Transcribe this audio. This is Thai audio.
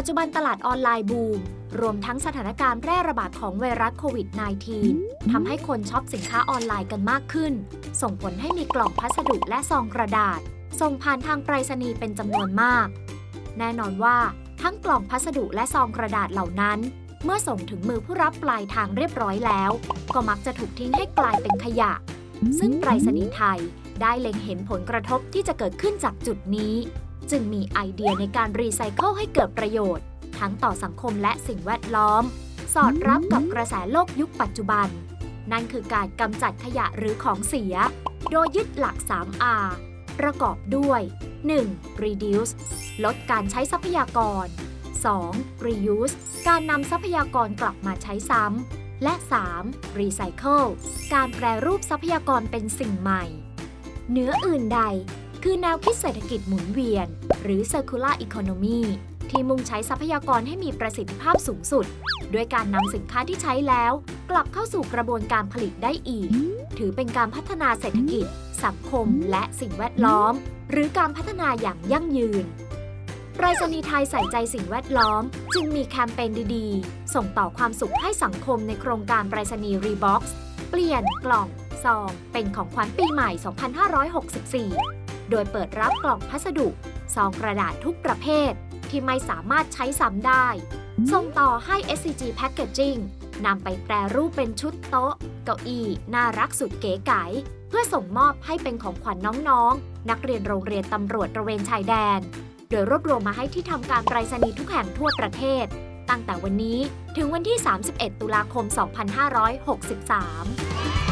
ปัจจุบันตลาดออนไลน์บูม รวมทั้งสถานการณ์แพร่ระบาดของไวรัสโควิด -19 ทำให้คนช็อปสินค้าออนไลน์กันมากขึ้น ส่งผลให้มีกล่องพัสดุและซองกระดาษ ส่งผ่านทางไปรษณีย์เป็นจำนวนมาก แน่นอนว่า ทั้งกล่องพัสดุและซองกระดาษเหล่านั้น เมื่อส่งถึงมือผู้รับปลายทางเรียบร้อยแล้ว ก็มักจะถูกทิ้งให้กลายเป็นขยะ ซึ่งไปรษณีย์ไทยได้เล็งเห็นผลกระทบที่จะเกิดขึ้นจากจุดนี้ จึงมีไอเดียในการรีไซเคิลให้เกิดประโยชน์ ทั้งต่อสังคมและสิ่งแวดล้อม สอดรับกับกระแสโลกยุคปัจจุบัน นั่นคือการกำจัดขยะหรือของเสีย โดยยึดหลัก 3R ประกอบด้วย 1. reduce ลดการใช้ทรัพยากร 2. reuse การนำทรัพยากรกลับมาใช้ซ้ำ และ 3. recycle การแปรรูปทรัพยากรเป็นสิ่งใหม่ เหนืออื่นใด คือแนวคิดเศรษฐกิจหมุนเวียน หรือ circular economy ที่มุ่งใช้ทรัพยากรให้มีประสิทธิภาพสูงสุด ด้วยการนำสินค้าที่ใช้แล้ว กลับเข้าสู่กระบวนการผลิตได้อีก ถือเป็นการพัฒนาเศรษฐกิจ สังคม และสิ่งแวดล้อม หรือการพัฒนาอย่างยั่งยืนไปรษณีย์ไทยใส่ใจสิ่งแวดล้อม จึงมีแคมเปญดีๆ ส่งต่อความสุขให้สังคมในโครงการไปรษณีย์รีบ็อกซ์เปลี่ยนกล่องซองเป็นของขวัญปีใหม่ 2564 โดยเปิดรับกล่องพัสดุซองกระดาษทุกประเภท ที่ไม่สามารถใช้ซ้ำได้ ส่งต่อให้ SCG Packaging นำไปแปรรูปเป็นชุดโต๊ะ เก้าอี้น่ารักสุดเก๋ไก๋เพื่อส่งมอบให้เป็นของขวัญน้องๆ นักเรียนโรงเรียนตำรวจตระเวนชายแดน โดยรวบรวมมาให้ที่ทำการไปรษณีย์ทุกแห่งทั่วประเทศ ตั้งแต่วันนี้ถึงวันที่ 31 ตุลาคม 2563